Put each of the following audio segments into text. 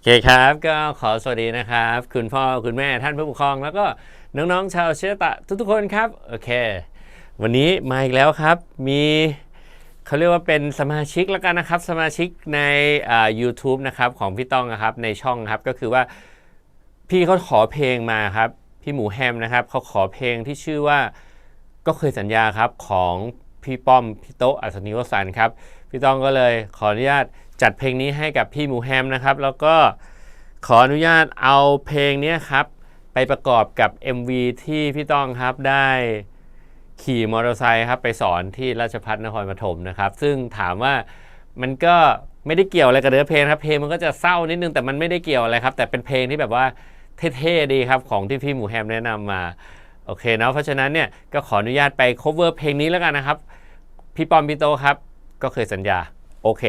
โอเคครับก็ขอสวัสดีนะครับ คุณพ่อคุณแม่ท่านผู้ปกครอง แล้วก็น้องๆชาวเชยตะทุกๆคนครับโอเค วันนี้มาอีกแล้วครับ มีเขาเรียกว่าเป็นสมาชิกแล้วกันนะครับ สมาชิกในอ่า YouTube นะครับของพี่ต้องนะครับในช่องครับก็คือว่าพี่เขาขอเพลงมาครับ พี่หมูแฮมนะครับเขาขอเพลงที่ชื่อว่าก็เคยสัญญาครับของพี่ป้อมพี่โตอัศนีวสันครับพี่ต้องก็เลยขออนุญาต จัดเพลงนี้ให้กับพี่หมูแฮมนะครับ แล้วก็ขออนุญาตเอาเพลงนี้ครับ ไปประกอบกับ MV ที่พี่ต้องครับได้ขี่มอเตอร์ไซค์ครับไปสอนที่ราชพัฒนครปฐมนะครับ ซึ่งถามว่ามันก็ไม่ได้เกี่ยวอะไรกับเนื้อเพลงครับเพลงมันก็จะเศร้านิดนึงแต่มันไม่ได้เกี่ยวอะไรครับ แต่เป็นเพลงที่แบบว่าเท่ๆดีครับของที่พี่หมูแฮมแนะนำมาโอเคเนาะเพราะฉะนั้นเนี่ยก็ขออนุญาตไป cover เพลงนี้แล้วกันนะครับ พี่ปอมพี่โตครับ ก็เคยสัญญา โอเค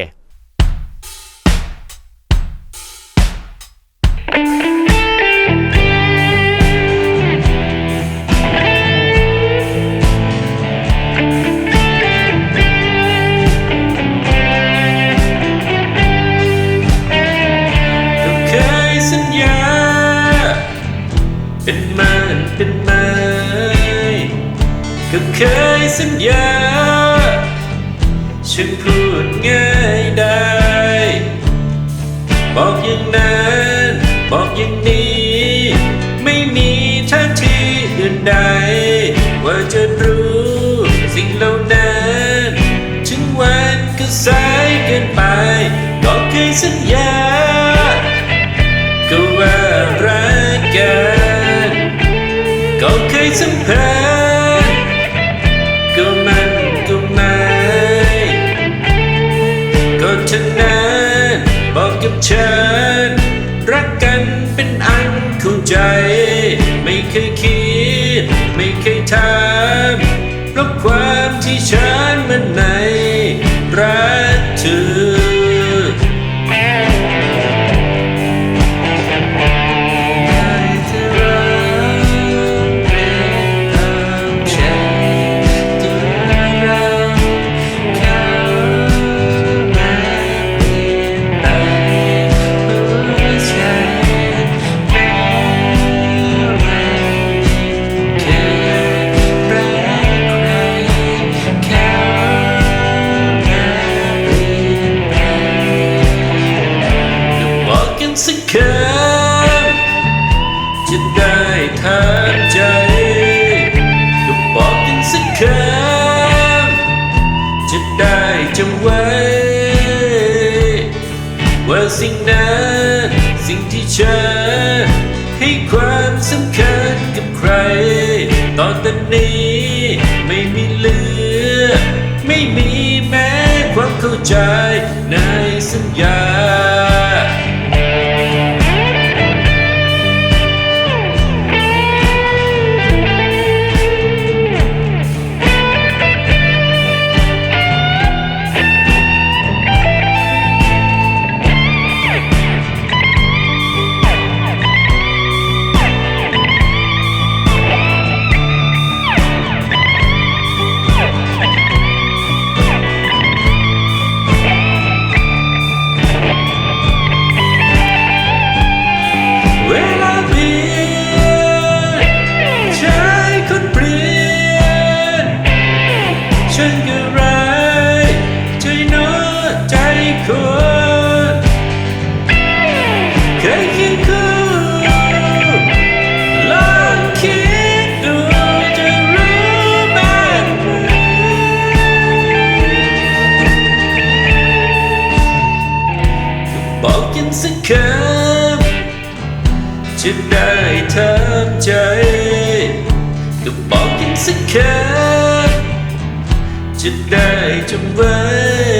ก็เคยสัญญา ฉันพูดง่ายได้ บอกอย่างนั้น บอกอย่างนี้ ไม่มีท่าทีอื่นใด ว่าจะรู้สิ่งเหล่านั้นถึงวันก็สายเกินไป ก็เคยสัญญา ก็ว่ารักกัน ก็เคยสัมพัน เชิญ รักกันเป็นอันเข้าใจ ไม่เคยคิด ไม่เคยถามเพราะความที่ฉันมันน กันจะได้ทานใจ ก็บอกกันสักคำจะได้จำไว้ ว่าสิ่งนั้นสิ่งที่ฉันให้ความสำคัญกับใคร ตอนตอนนี้ไม่มีเหลือ ไม่มีแม้ความเข้าใจในสัญญา จะได้ทำใจ ก็บอกกันสักคำจะได้จำไว้